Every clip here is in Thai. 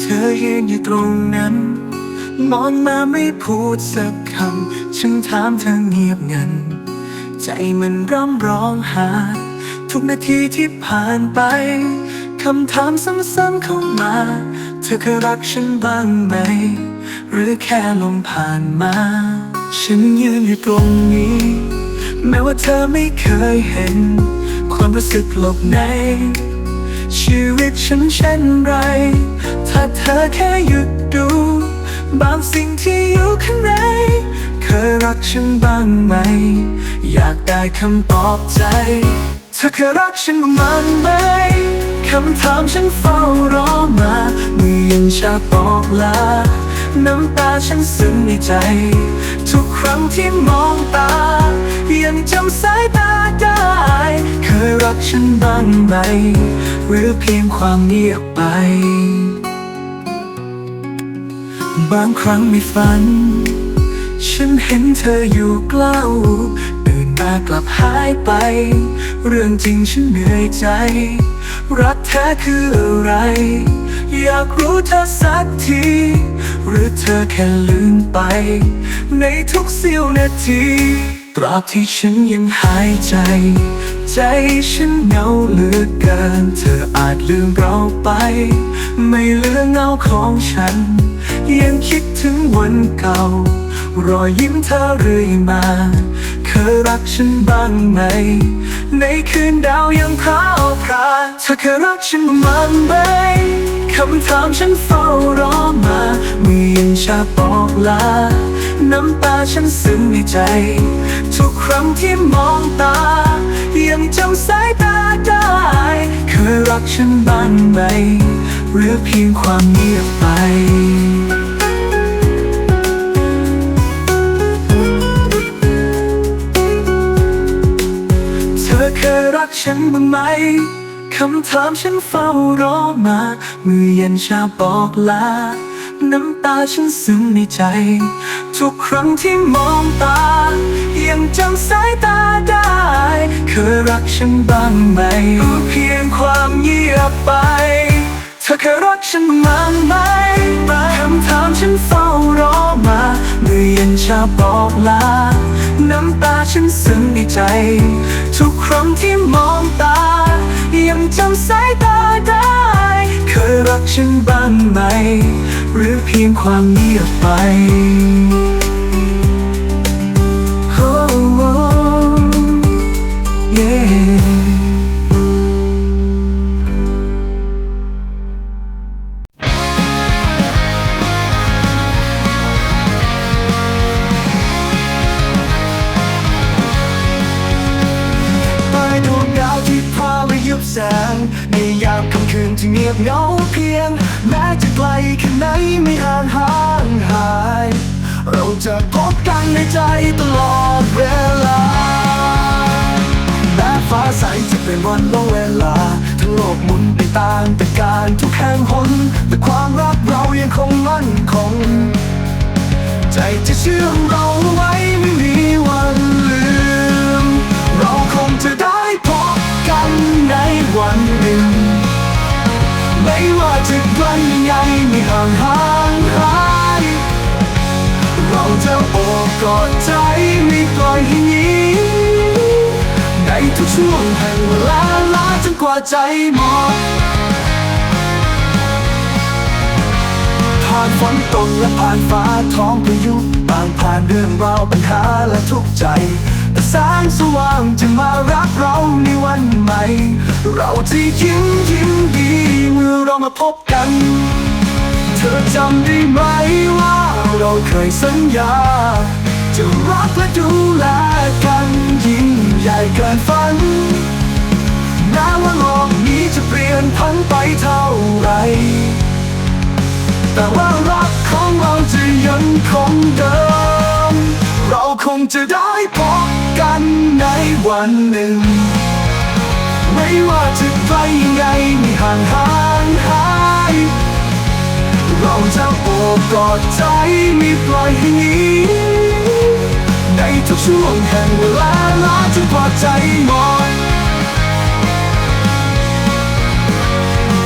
เธอยืนอยู่ตรงนั้น มองมาไม่พูดสักคำ ฉันถามเธอเงียบงัน ใจมันร้องร้องหา ทุกนาทีที่ผ่านไป คำถามซ้ำๆเข้ามา เธอเคยรักฉันบ้างไหม หรือแค่ลมผ่านมา ฉันยืนอยู่ตรงนี้ แม้ว่าเธอไม่เคยเห็น ความรู้สึกหลบใน ชีวิตฉันเช่นไร ถ้าเธอแค่หยุดดู บางสิ่งที่อยู่ข้างในเคยรักฉันบ้างไหม อยากได้คำตอบใจ เธอเคยรักฉันบ้างไหมคำถามฉันเฝ้ารอมาเมื่อยังชาบอกลา น้ำตาฉันซึมในใจ ทุกครั้งที่มองตา ยังจำสายตาได้ เคยรักฉันบ้างไหม หรือเพียงความเงียบไป บางครั้งไม่ฝัน ฉันเห็นเธออยู่ใกล้ตื่นมากลับหายไป เรื่องจริงฉันเหนื่อยใจ รักแท้คืออะไร อยากรู้เธอสักที หรือเธอแค่ลืมไป ในทุกเสี้ยวนาที ตราบที่ฉันยังหายใจ ใจฉันเหงาเหลือเกิน เธออาจลืมเราไป ไม่เหลือเงาของฉัน ยังคิดถึงวันเก่า รอยยิ้มเธอเรื่อยมา เคยรักฉันบ้างไหม ในคืนดาวยังพราวพราเธอเคยรักฉันบ้างไหม คำถามฉันเฝ้ารอมาเมื่อยังชาบอกลา น้ำตาฉันซึมในใจ ทุกครั้งที่มองตา ยังจำสายตาได้ เคยรักฉันบ้างไหมหรือเพียงความเงียบไปเธอเคยรักฉันบ้างไหม คำถามฉันเฝ้ารอมาเมื่อเย็นชาบอกลา น้ำตาฉันซึมในใจ ทุกครั้งที่มองตา ยังจำสายตาได้ เคยรักฉันบ้างไหมเพียงความเงียบไป เธอเคยรักฉันบ้างไหมคำถามฉันเฝ้ารอมาเมื่อเย็นชาบอกลา น้ำตาฉันซึมในใจ ทุกครั้งที่มองตา ยังจำสายตาได้ เคยรักฉันบ้างไหม หรือเพียงความเงียบไป ตลอดเวลาแม้ฟ้าใสจะเป็นวันละเวลา ทั้งโลกหมุนไปตามแต่การทุกแห่งหน แต่ความรักเรายังคงมั่นคง ใจจะเชื่อมเราไว้ไม่มีวันลืม เราคงจะได้พบกันในวันหนึ่ง ไม่ว่าจะไกลยังไงไม่ห่างหางหาย กอดใจไม่ปล่อยให้หนีในทุกช่วงแห่งเวลาลาจนกว่าใจหมดผ่านฝนตกและผ่านฟ้าท้องพายุบางผ่านเรื่องราวปัญหาและทุกใจแต่แสงสว่างจะมารักเราในวันใหม่ เราจะยิ้มยิ้มดีเมื่อเรามาพบกัน ธอจำได้ไหมว่าเราเคยสัญญา จะรักและดูแลกันยิ่งใหญ่เกินฝันแม้ว่าโลกนี้จะเปลี่ยนพันไปเท่าไร แต่ว่ารักของเราจะยังคงเดิม เราคงจะได้พบกันในวันหนึ่ง ไม่ว่าจะไกลยังไงไม่ห่างห่างหาย เราจะโอบกอดใจมีปล่อยให้นีในทุกช่วงแห่งเวลาลาจนกว่าใจหมด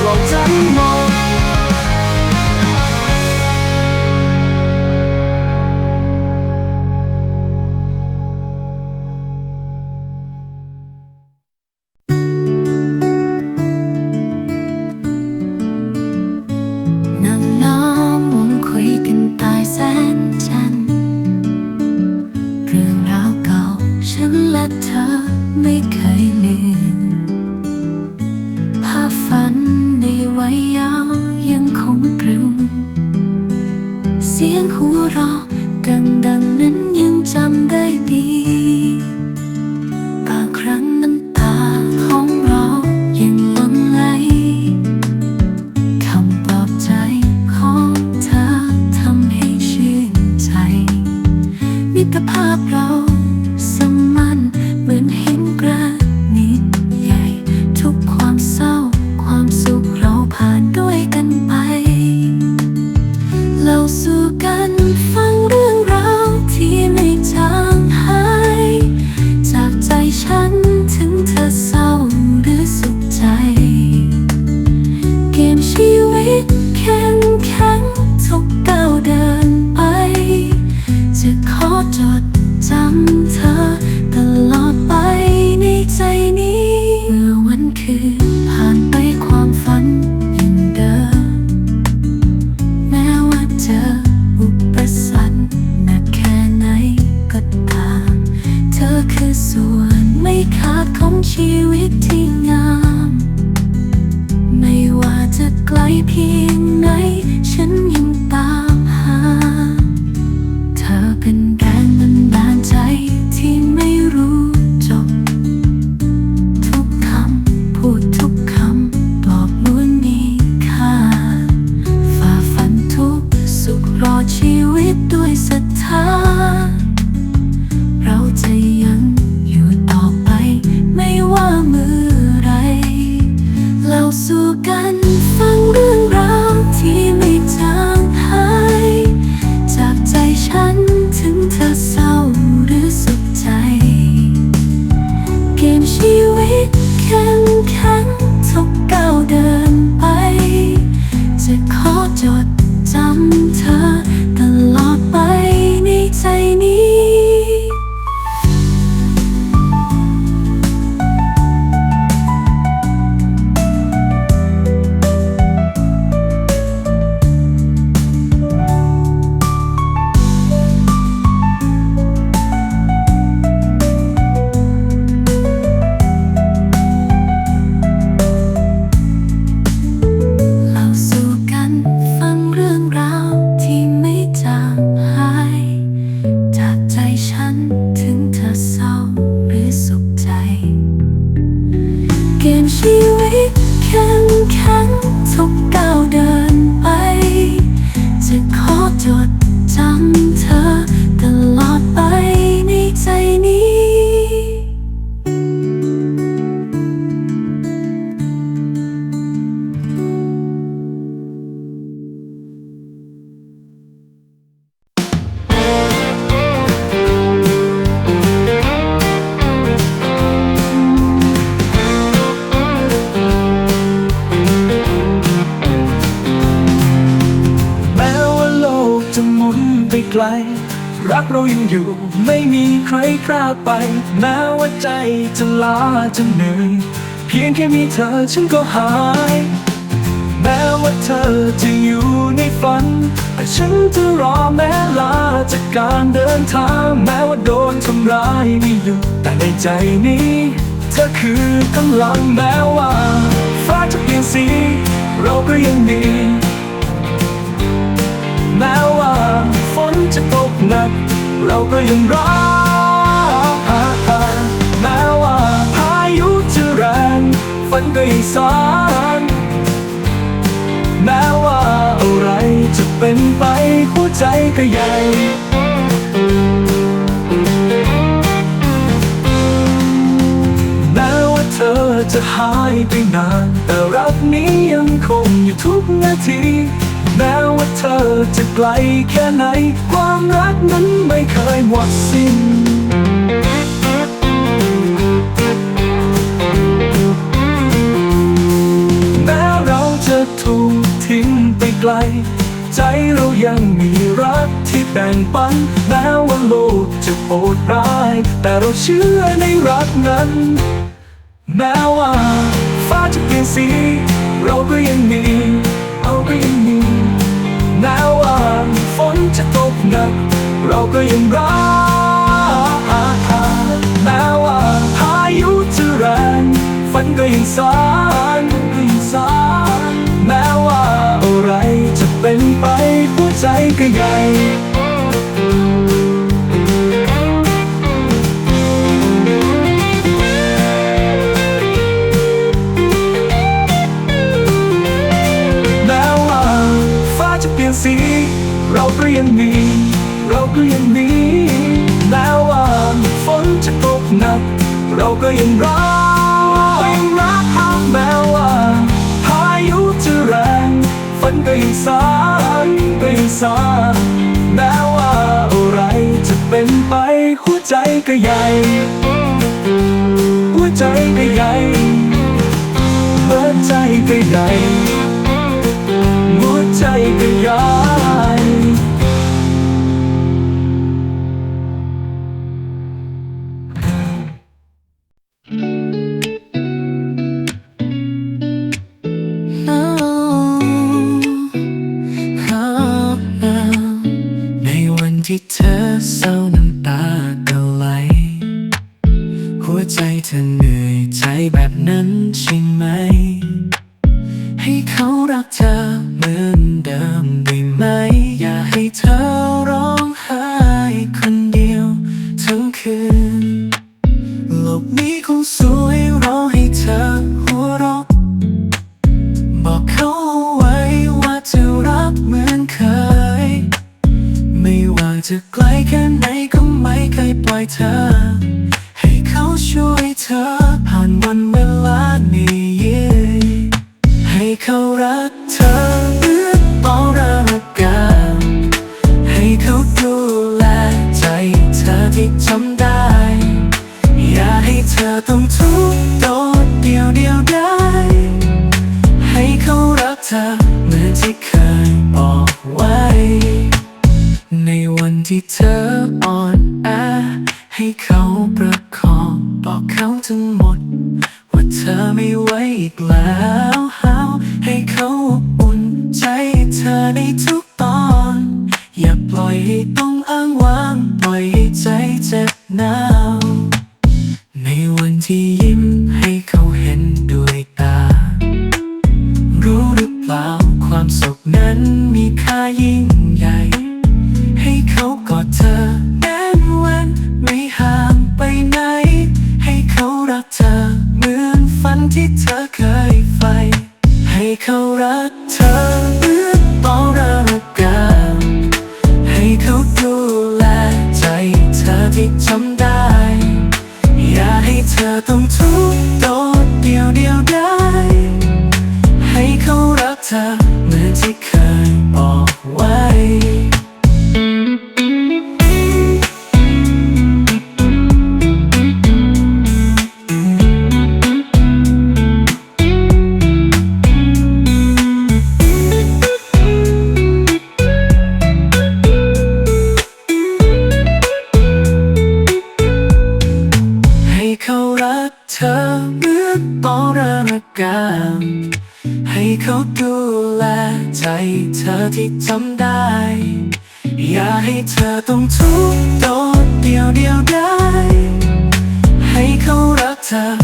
ปล่อยใจหมด ยังคงกรึง เสียงหัวเราะดังดังนั้นยังจำได้ดี ธอฉันก็หาย แม้ว่าเธอจะอยู่ในฝันแต่ฉันจะรอแม้ลาจากการเดินทาง แม้ว่าโดนทำร้ายไม่หยุดแต่ในใจนี้ เธอคือกำลังแม้ว่าฟ้าจะเปลี่ยนสีเราก็ยังมีแม้ว่าฝนจะตกหนัก เราก็ยังรัก ฝันก็ยังสานแม้ว่าอะไรจะเป็นไปหัวใจก็ยังแม้ว่าเธอจะหายไปนาน แต่รักนี้ยังคงอยู่ทุกนาทีแม้ว่าเธอจะไกลแค่ไหน ความรักนั้นไม่เคยหมดสิ้นูกทิ้งไปไกล ใจเรายังมีรักที่แบ่งปันแม้ว่าโลกจะโหดร้าย แต่เราเชื่อในรักนั้น แม้ว่าฟ้าจะเปลี่ยนสี เราก็ยังมีเราก็ยังมีแม้ว่าฝนจะตกหนัก เราก็ยังรักแม้ว่าพายุจะแรงฝันก็ยังสาน ไปหัวใจก็ใหญ่แม้ว่าฟ้าจะเปลี่ยนสีเราก็ยังมีเราก็ยังมีแม้ว่าฝนจะตกหนัก เราก็ยังรักยังรักแม้ว่าพายุจะแรงฝนก็ยังสา นก็ยังสาแม้ว่าอะไรจะเป็นไป หัวใจก็ใหญ่ หัวใจก็ใหญ่หัวใจก็ใหญ่หัวใจก็ใหญ่ เธอ ที่ อที่จำได้ อย่าให้เธอต้องทุกข์โดดเดียวเดียวได้ ให้เขารักเธอ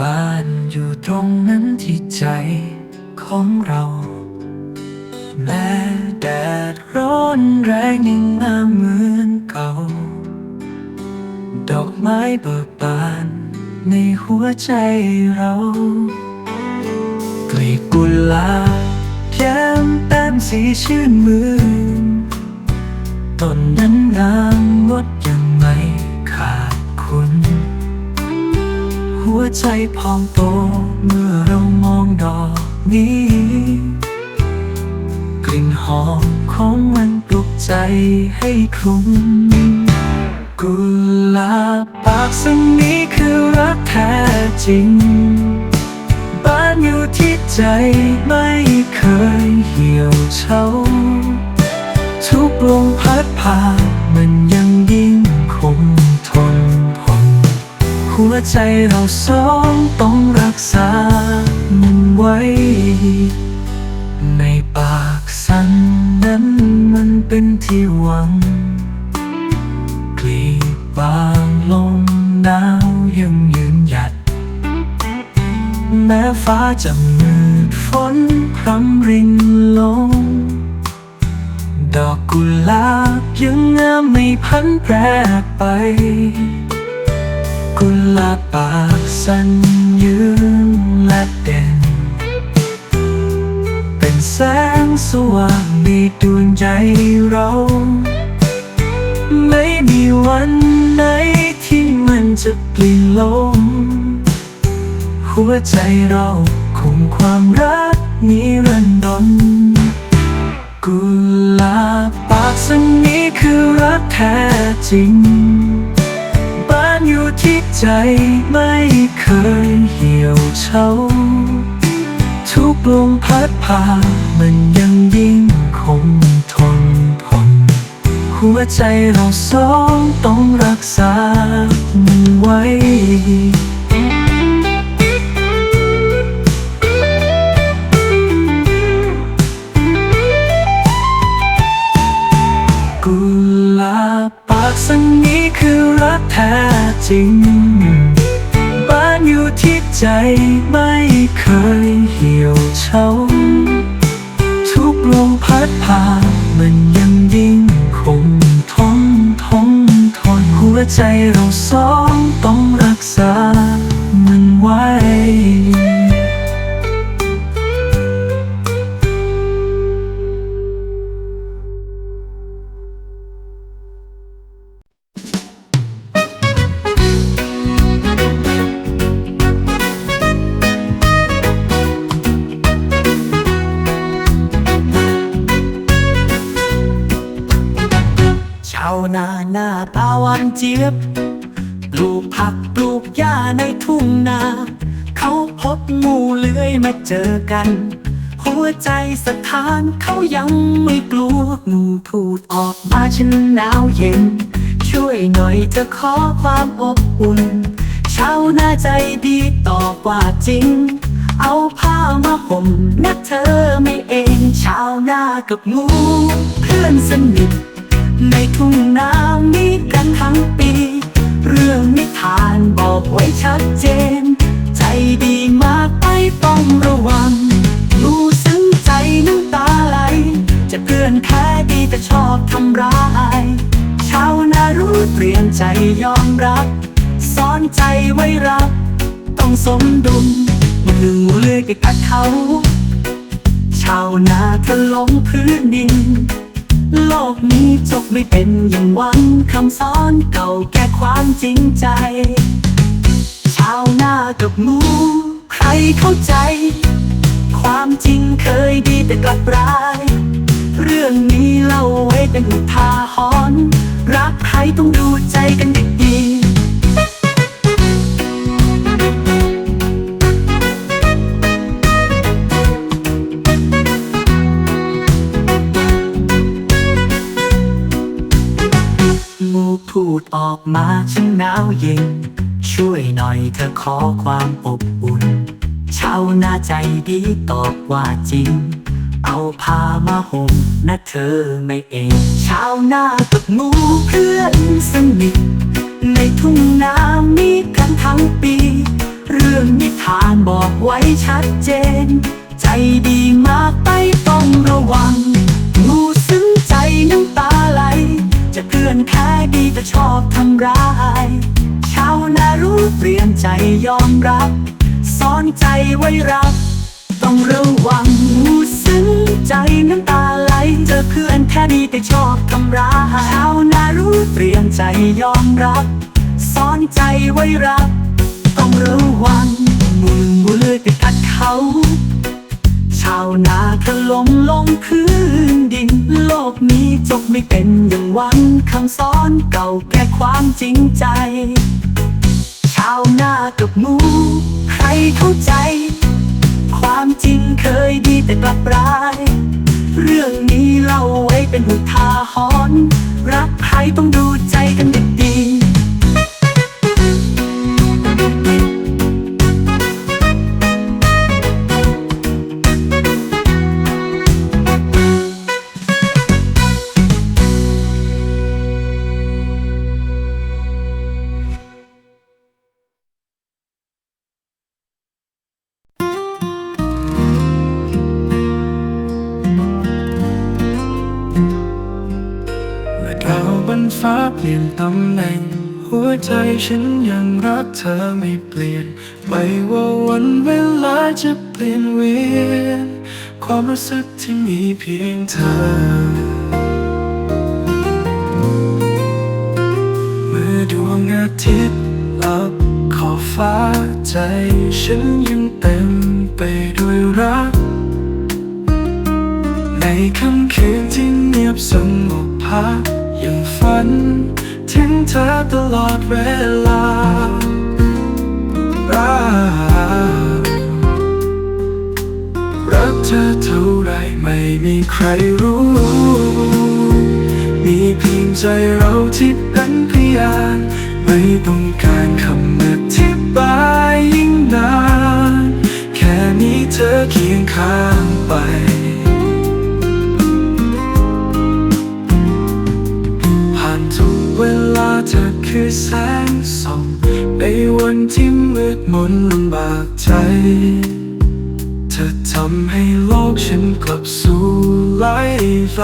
บ้านอยู่ตรงนั้นที่ใจของเรา แม้แดดร้อนแรงยังงามเหมือนเก่า ดอกไม้เบิกบานในหัวใจเรากลีบกุหลาบสีชื่นมือต้นนั้นงามงดงไม่ วใจพองโตเมื่อเรามองดอกนี้ กลิ่นหอมของมันปลุกใจให้คลุ้มกุหลาบปากสันนี้คือรักแท้จริง บ้านอยู่ที่ใจไม่เคยเหี่ยวเฉาทุกลมพัดผ่าน ใจเราสองต้องรักษามันไว้ ในปากสันนั้นมันเป็นที่หวัง กลีบบางลมหนาวยังยืนหยัด แม้ฟ้าจะมืดฝนพรำรินลง ดอกกุหลาบยังงามไม่พันแปรไป กุหลาบปากสันยืนและเด่น เป็นแสงสว่างในดวงใจเรา ไม่มีวันไหนที่มันจะเปลี่ยนลงหัวใจเราคงความรักนิรันดรกุหลาบปากสันนี้คือรักแท้จริง ใจไม่เคยเหี่ยวเฉาทุกลมพัดผ่านมันยังยิ่งคงทนทนหัวใจเราสองต้องรักษามันไว้กุหลาบปากสันนี้คือรักแท้ จริง บ้านอยู่ที่ใจไม่เคยเหี่ยวเฉาทุกลมพัดผ่ามันยังยิ่งคงทนทนทนหัวใจเราสองต้องรักษา กัน หัวใจสถานเขายังไม่กลัวงูพูดออกมาฉันหนาวเย็น ช่วยหน่อยจะขอความอบอุ่นชาวนาใจดีตอบว่าจริง เอาผ้ามาห่มนะเธอไม่เองชาวนากับงู เพื่อนสนิทในทุ่งนามีกันทั้งปี เรื่องนิทานบอกไว้ชัดเจน เปลี่ยนใจยอมรับ สอนใจไว้รับ ต้องสมดุลมันงูเลือยไปกัดเขา ชาวนาถลงพื้นดิน โลกนี้จบไม่เป็นอย่างหวันคำสอนเก่าแก่ความจริงใจ ชาวนากับงูใครเข้าใจ ความจริงเคยดีแต่กลับร้าย เรื่องนี้เล่าไว้เป็นอุทาหรณ์ รักใครต้องดูใจกันดีๆงูพูดออกมาฉันหนาวเย็น ช่วยหน่อยเธอขอความอบอุ่น ชาวนาใจดีตอบว่าจริง เอาผ้ามาห่มนะเธอไม่เองาวนากับงูเพื่อนสนิทในทุ่งนามีกันทั้งปี เรื่องนิทานบอกไว้ชัดเจน ใจดีมากไปต้องระวัง งูซึ้งใจน้ำตาไหล จะเพื่อนแค่ดีแต่ชอบทำร้ายชาวนารู้เปลี่ยนใจยอมรับ สอนใจไว้รับ ต้องระวังงูซึ้งใจน้ำตาไหลเจอเพื่อนแท้ดีแต่ชอบทำร้ายชาวนารู้เปลี่ยนใจยอมรับสอนใจไว้รักต้องระวังมือมือเลยไปกัดเขา ชาวนาถล่มลงพื้นดินโลกนี้จบไม่เป็นอย่างหวังคำสอนเก่าแก่ความจริงใจ ชาวนากับหมู ใครเข้าใจ ความจริงเคยดีแต่กลับร้าย เรื่องนี้เล่าไว้เป็นอุทาหรณ์รักใครต้องดูใจกันดี ตำแหน่ง หัวใจฉันยังรักเธอไม่เปลี่ยน ไม่ว่าวันเวลาจะเปลี่ยนเวียน ความรู้สึกที่มีเพียงเธอเมื่อดวงอาทิตย์ลับขอบฟ้าใจ ฉันยังเต็มไปด้วยรัก ในค่ำคืนที่เงียบสงบพักยังฝัน ถึงเธอตลอดเวลารักรักเธอเท่าไรไม่มีใครรู้ มีเพียงใจเราที่เป็นพยาน ไม่ต้องการคำอธิบายยิ่งนาน แค่นี้เธอเคียงข้างไป ธอคือแสงส่อง ในวันที่มืดมนลำบากใจ เธอทำให้โลกฉันกลับสู่ไหลไหล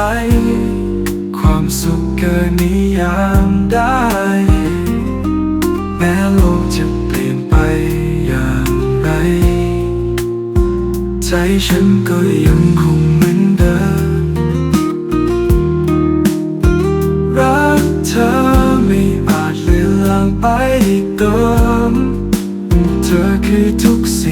ความสุขเกินนิยามได้ แม้โลกจะเปลี่ยนไปอย่างไร ใจฉันก็ยังคงเหมือนเดิมรักเธอ ไปอีกเติม เธอคือทุกสิ่ง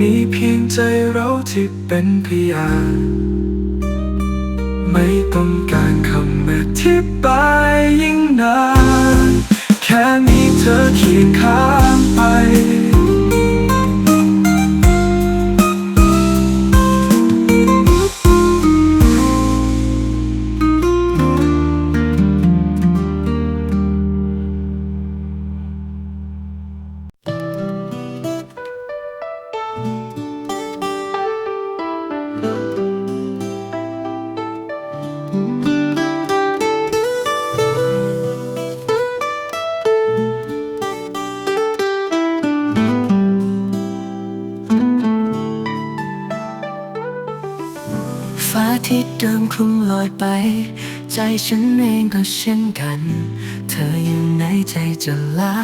มีเพียงใจเราที่เป็นพยานไม่ต้องการคำอธิบายยิ่งนาน แค่นี้เธอเคียงข้างไป ฉันเองก็เช่นกัน เธออยู่ในใจจะลา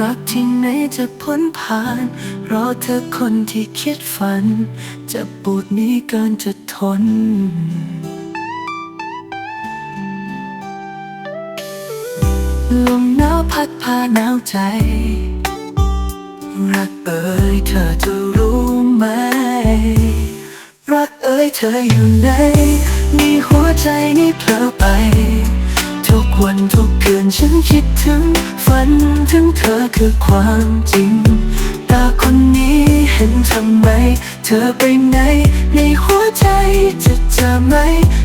รักที่ไหนจะพ้นผ่าน รอเธอคนที่คิดฝัน จะปวดนี้เกินจะทนลมหนาวพัดพาหนาวใจ รักเอ่ยเธอจะรู้ไหม รักเอ่ยเธออยู่ไหน มีหัวใจนี้เพลอไป ทุกวันทุกคืนฉันคิดถึง ฝันถึงเธอคือความจริง ตาคนนี้เห็นทำไม เธอไปไหน ในหัวใจจะเจอไหม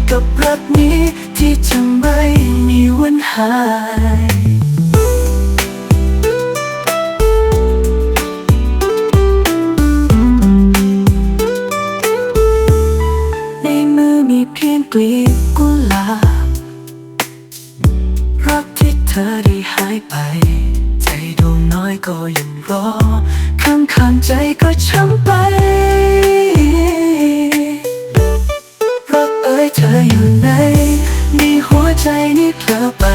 กับรักนี้ที่จะไม่มีวันหาย เพียงกลีบกุหลาบรักที่เธอได้หายไป ใจดวงน้อยก็ยังรอข้างข้างใจก็ช้ำไปรักเอ่ยเธออยู่ไหนในหัวใจนี่เผลอไป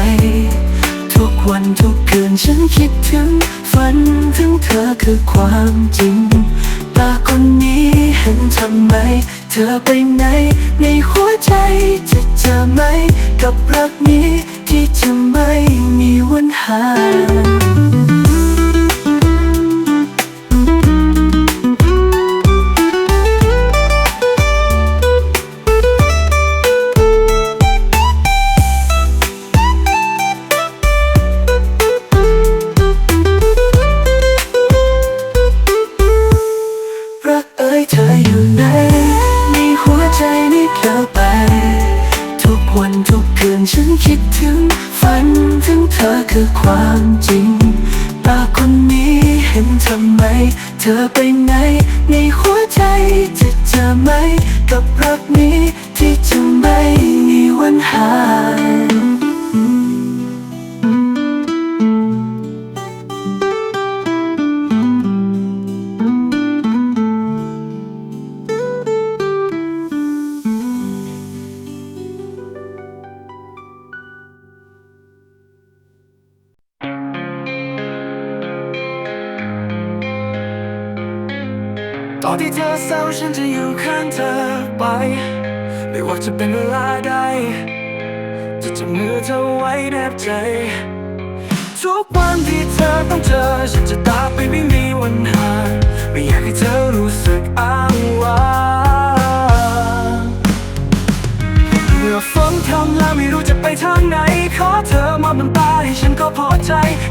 ทุกวันทุกคืนฉันคิดถึง ฝันถึงเธอคือความจริงตาคนนี้เห็นทำไม ธอไปไหน ในหัวใจจะเจอไหม กับรักนี้ที่จะไม่มีวันหาย ธอไปไหน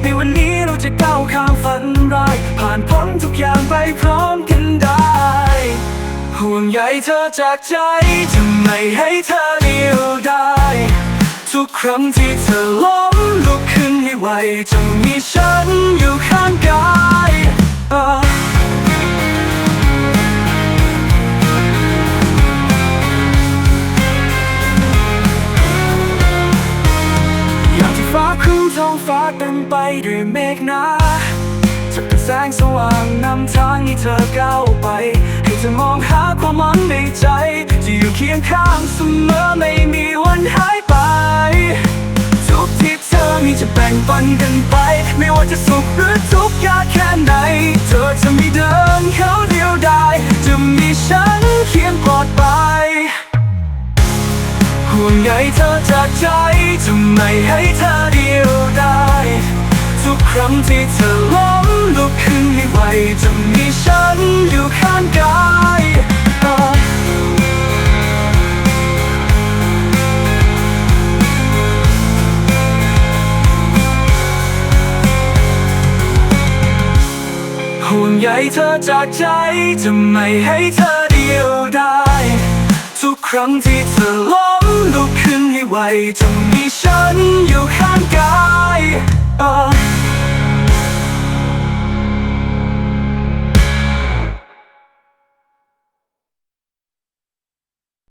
ในวันนี้เราจะก้าวข้ามฝันร้าย ผ่านพ้นทุกอย่างไปพร้อมกันได้ ห่วงใยเธอจากใจจะไม่ให้เธอเดียวได้ทุกครั้งที่เธอล้มลุกขึ้นให้ไวจะมีฉันอยู่ข้างกาย ไปด้วยเมฆหนาจะเป็นแสงสว่างนำทางให้เธอก้าวไป ให้เธอมองหาความหวังในใจจะอยู่เคียงข้างเสมอไม่มีวันหายไป ทุกที่เธอมีจะแบ่งปันกันไป ไม่ว่าจะสุขหรือทุกข์ยากแค่ไหน เธอจะม่เดินเขาเดียวได้ จะมีฉันเคียงปลอดภัยห่วงใยเธอจากใจจะไม่ให้เธอเดียวได้ กครั้งที่เธอล้มลุกขึ้นให้ไวจะมีฉันอยู่ข้างกายห่วงใยเธอจากใจจะไม่ให้เธอเดียวได้ทุกครั้งที่เธอล้มลุกขึ้นให้ไวจะมีฉันอยู่ข้างกาย